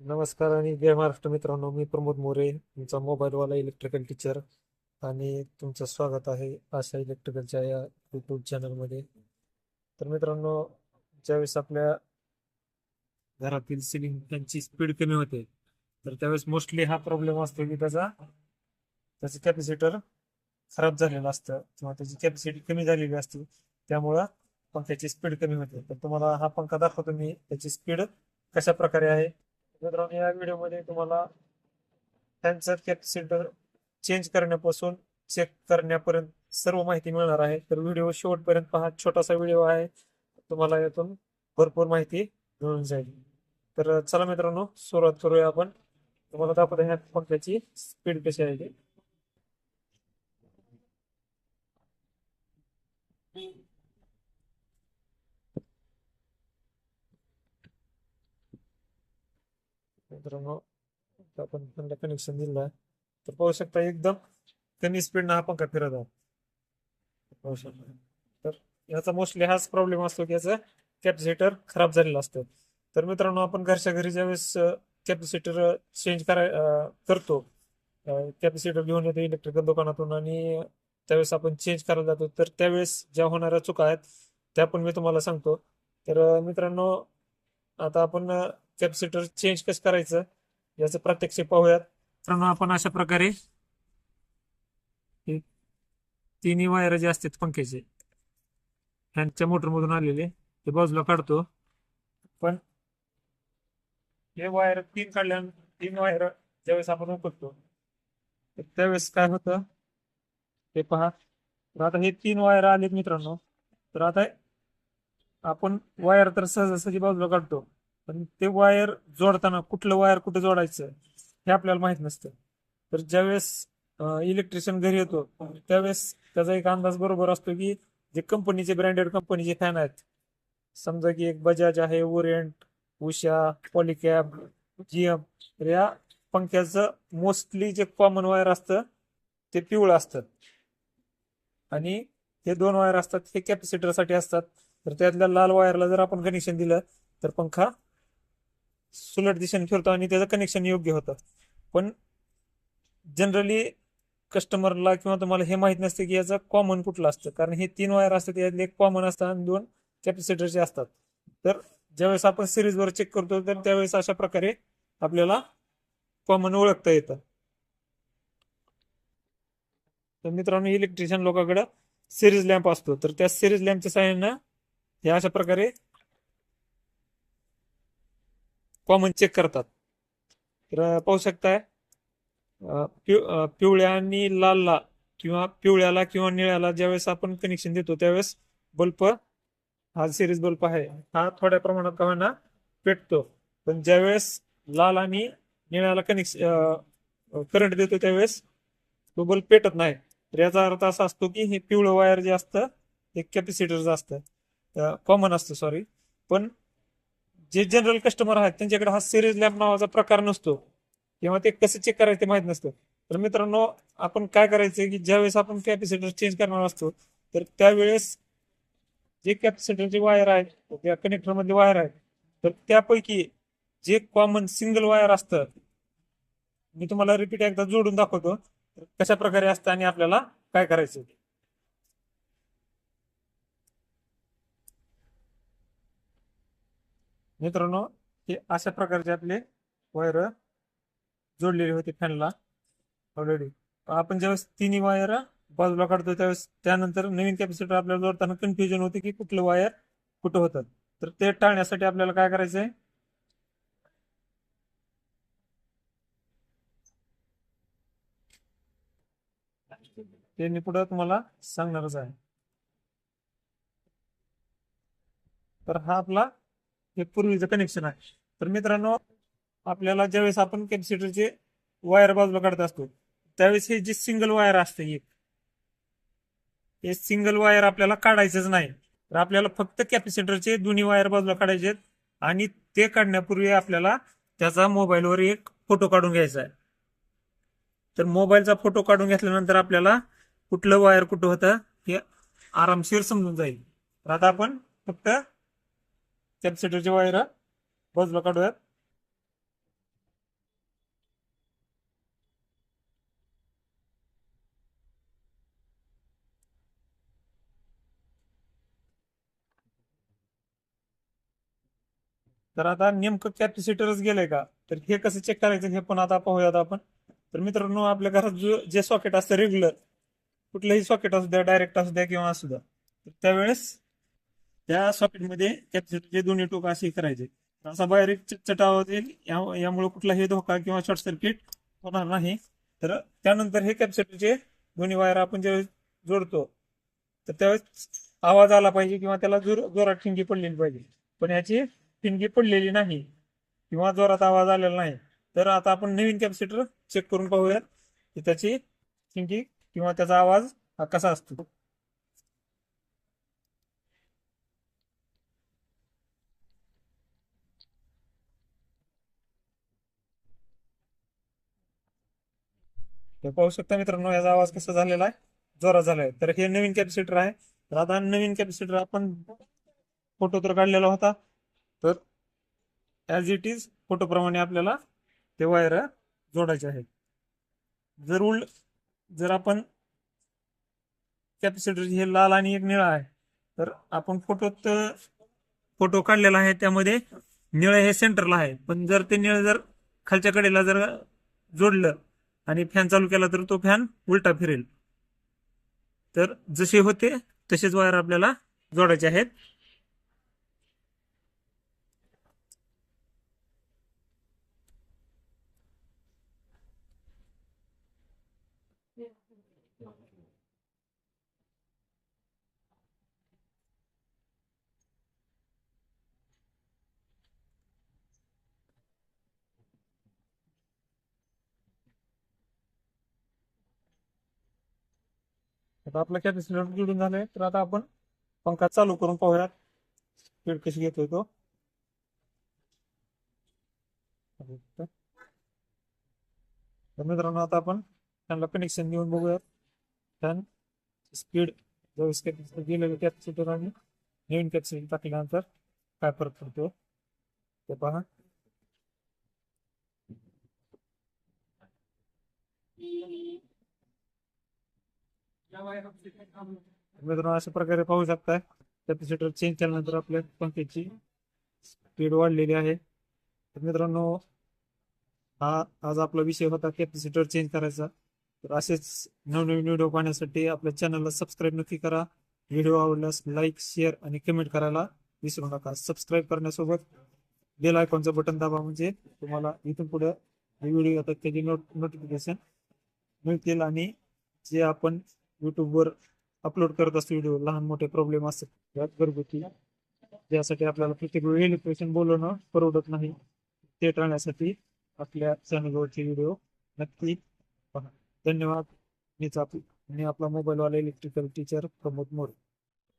नमस्कार आणि जय महाराष्ट्र मित्रांनो मी प्रमोद मोरे तुमचा मोबाईलवाला इलेक्ट्रिकल टीचर आणि तुमचं स्वागत आहे आशा इलेक्ट्रिकलच्या या यूट्यूब चॅनलमध्ये तर मित्रांनो ज्यावेळेस आपल्या घरातील सिलिंग त्यांची स्पीड कमी होते तर त्यावेळेस मोस्टली हा प्रॉब्लेम असतो की त्याचा त्याचं कॅपॅसिटर खराब झालेलं असतं किंवा त्याची कॅपॅसिटी कमी झालेली असते त्यामुळं पंख्याची स्पीड कमी होते. तर तुम्हाला हा पंखा दाखवतो मी त्याची स्पीड कशा प्रकारे आहे मित्रांनो या व्हिडिओमध्ये तुम्हाला फॅनचं कॅपॅसिटर चेंज करण्यापासून चेक करण्यापर्यंत सर्व माहिती मिळणार आहे. तर व्हिडिओ शेवटपर्यंत पहा. छोटासा व्हिडिओ आहे. तुम्हाला यातून भरपूर माहिती मिळून जाईल. तर चला मित्रांनो सुरुवात करूया आपण. तुम्हाला दाखवत ह्या पंख्याची स्पीड कशी आहे मित्रांनो आपण चांगलं कनेक्शन दिलं तर पाहू शकता एकदम कमी स्पीडनं हा पंखा फिरत आहे पाहू शकता. तर याचा मोस्टली हाच प्रॉब्लेम असतो की याचं कॅपॅसिटर खराब झालेला असतं. तर मित्रांनो आपण घरच्या घरी ज्यावेळेस कॅपॅसिटर चेंज कराय अं, करतो कॅपॅसिटर घेऊन येतो इलेक्ट्रिकल दुकानातून आणि त्यावेळेस आपण चेंज करायला जातो. तर त्यावेळेस ज्या होणाऱ्या चुका आहेत त्या पण मी तुम्हाला सांगतो. तर मित्रांनो आता आपण कॅपॅसिटर चेंज कसं करायचं याचं प्रात्यक्षिक पाहूयात. मित्रांनो आपण अशा प्रकारे तिन्ही वायर जे असतात पंख्याचे फॅनच्या मोटरमधून आलेले ते बाजूला काढतो. पण हे वायर तीन काढल्या तीन वायर ज्यावेळेस आपण उकळतो त्यावेळेस काय होतं? ते पहा. तर आता हे तीन वायर आलेत मित्रांनो. तर आता आपण वायर तर सहजासहजी बाजूला काढतो. पण ते वायर जोडताना कुठलं वायर कुठं जोडायचं हे आपल्याला माहीत नसतं. तर ज्यावेळेस इलेक्ट्रिशियन घरी येतो त्यावेळेस त्याचा एक अंदाज बरोबर असतो की जे कंपनीचे ब्रँडेड कंपनीचे फॅन आहेत समजा की एक बजाज आहे ओरिएंट उषा पॉलिकॅब जीएम तर या पंख्याचं मोस्टली जे कॉमन वायर असतं ते पिवळं असतं. आणि हे दोन वायर असतात हे कॅपॅसिटरसाठी असतात. तर त्यातल्या लाल वायरला जर आपण कनेक्शन दिलं तर पंखा सुलट दिशेने फिरतो आणि त्याचं कनेक्शन योग्य होतं. पण जनरली कस्टमरला किंवा तुम्हाला हे माहीत नसते की याचं कॉमन कुठलं असतं. कारण हे तीन वायर असतात यातले एक कॉमन असतं आणि दोन कॅपॅसिटरचे असतात. तर ज्यावेळेस आपण सिरीजवर चेक करतो तर त्यावेळेस अशा प्रकारे आपल्याला कॉमन ओळखता येतं. तर मित्रांनो इलेक्ट्रिशियन लोकांकडे सिरीज लॅम्प असतो. तर त्या सिरीज लॅम्पच्या सहाय्यानं हे अशा प्रकारे कॉमन चेक करतात. तर पाहू शकताय पिव- पिवळ्या आणि लालला किंवा पिवळ्याला किंवा निळ्याला ज्यावेळेस आपण कनेक्शन देतो त्यावेळेस बल्ब हा सिरीज बल्ब आहे. हा थोड्या प्रमाणात का होईना पेटतो. पण ज्यावेळेस लाल आणि निळ्याला कनेक्शन करंट देतो त्यावेळेस तो बल्ब पेटत नाही. तर याचा अर्थ असा असतो की हे पिवळं वायर जे असतं हे कॅपॅसिटर असतं. कॉमन असतं सॉरी पण जे जनरल कस्टमर आहेत त्यांच्याकडे हा सिरीज लॅम्प नावाचा प्रकार नसतो. किंवा ते कसं चेक करायचं ते माहीत नसतं. तर मित्रांनो आपण काय करायचं की ज्यावेळेस आपण कॅपॅसिटर चेंज करणार असतो तर त्यावेळेस जे कॅपॅसिटरचे वायर आहेत त्या कनेक्टरमधले वायर आहेत तर त्यापैकी जे कॉमन सिंगल वायर असतं मी तुम्हाला रिपीट एकदा जोडून दाखवतो तर कशा प्रकारे असतं आणि आपल्याला काय करायचं? मित्रांनो हे अशा प्रकारचे आपले वायर जोडलेले होते फॅनला ऑलरेडी आपण ज्यावेळेस तिन्ही वायर बाजूला काढतो त्यावेळेस त्यानंतर नवीन कॅपॅसिटर आपल्याला जोडताना कन्फ्युजन होते की कुठलं वायर कुठं होतं. तर ते टाळण्यासाठी आपल्याला काय करायचंय? ते मी पुढे तुम्हाला सांगणारच आहे. तर हा आपला हे पूर्वीचं कनेक्शन आहे. तर मित्रांनो आपल्याला ज्यावेळेस आपण कॅपॅसिटरचे वायर बाजूला काढत असतो त्यावेळेस हे जे सिंगल वायर असते एक हे सिंगल वायर आपल्याला काढायचंच नाही. तर आपल्याला फक्त कॅपॅसिटरचे दोन्ही वायर बाजूला काढायचे आहेत आणि ते काढण्यापूर्वी आपल्याला त्याचा मोबाईलवर एक फोटो काढून घ्यायचा आहे. तर मोबाईलचा फोटो काढून घेतल्यानंतर आपल्याला कुठलं वायर कुठं होतं हे आरामशीर समजून जाईल. तर आता आपण फक्त कॅपॅसिटरची वायर बाजूला काढूयात. तर आता नेमकं कॅपॅसिटरच गेलंय का? तर हे कसं चेक करायचं हे पण आता पाहूयात आपण. तर मित्रांनो आपल्या घरात जो जे सॉकेट असतं रेग्युलर कुठलंही सॉकेट असू द्या डायरेक्ट असू द्या किंवा असू द्या तर त्यावेळेस त्या सॉकेटमध्ये कॅपॅसिटरचे दोन्ही टोक असे करायचे. असा बाहेर एक चटचट आवाज येईल यामुळे कुठलाही धोका किंवा शॉर्ट सर्किट होणार नाही. तर त्यानंतर हे कॅपॅसिटरचे दोन्ही वायर आपण ज्यावेळेस जोडतो तर त्यावेळेस आवाज आला पाहिजे किंवा त्याला जोर जोरात ठिणगी पडलेली पाहिजे. पण याची ठिणगी पडलेली नाही किंवा जोरात आवाज आलेला नाही. तर आता आपण नवीन कॅपॅसिटर चेक करून पाहूयात की त्याची ठिणगी किंवा त्याचा आवाज हा कसा असतो. हे पाहू शकता मित्रांनो याचा आवाज कसा झालेला आहे? जोरात झाला आहे तर हे नवीन कॅपॅसिटर आहे. तर आता नवीन कॅपॅसिटर आपण फोटो तर काढलेला होता. तर ॲज इट इज फोटोप्रमाणे आपल्याला ते वायर जोडायचे आहेत. जर उल जर आपण कॅपॅसिटर हे लाल आणि एक निळा आहे तर आपण फोटोत फोटो काढलेला आहे. त्यामध्ये निळं हे सेंटरला आहे. पण जर ते निळं जर खालच्या कडेला जर जोडलं आणि फॅन चालू केला तर तो फॅन उलटा फिरेल. तर जसे होते तसेच वायर आपल्याला जोडायचे आहेत. आता आपला कॅपॅसिटर जोडून झालंय. तर आता आपण पंखा चालू करून पाहूयात. स्पीड कशी घेतोय तो? तर मित्रांनो आता आपण फॅनला कनेक्शन देऊन बघूयात. फॅन स्पीड ज्यावेळेस कॅपॅसिटर गेलेलं कॅपॅसिटर आणि नवीन कॅपॅसिटर टाकल्यानंतर काय फरक पडतो? ते पहा. मित्रांनो अशा प्रकारे पाहू शकताय कॅपॅसिटर चेंज केल्यानंतर आपल्या पंखेची स्पीड वाढलेली आहे. तर मित्रांनो हा आज आपला विषय होता कॅपॅसिटर चेंज करायचा. तर असेच नवनवीन व्हिडिओ पाहण्यासाठी आपल्या चॅनलला सबस्क्राईब नक्की करा. व्हिडिओ आवडल्यास लाईक शेअर आणि कमेंट करायला विसरू नका. सबस्क्राईब करण्यासोबत बेल आयकॉनचं बटन दाबा म्हणजे तुम्हाला इथून पुढे व्हिडिओ येतात त्याची नोट नोटिफिकेशन मिळतील आणि जे आपण युट्यूबवर अपलोड करत असतो व्हिडिओ लहान मोठे प्रॉब्लेम असतात. त्यात घरगुती. ज्यासाठी आपल्याला प्रत्येक वेळी इलेक्ट्रिशियन बोलवणं परवडत नाही. ते टाळण्यासाठी आपल्या चॅनलवरचे व्हिडिओ नक्की पहा. धन्यवाद. मीच आप मी आपला मोबाईलवाला इलेक्ट्रिकल टीचर प्रमोद मोरे.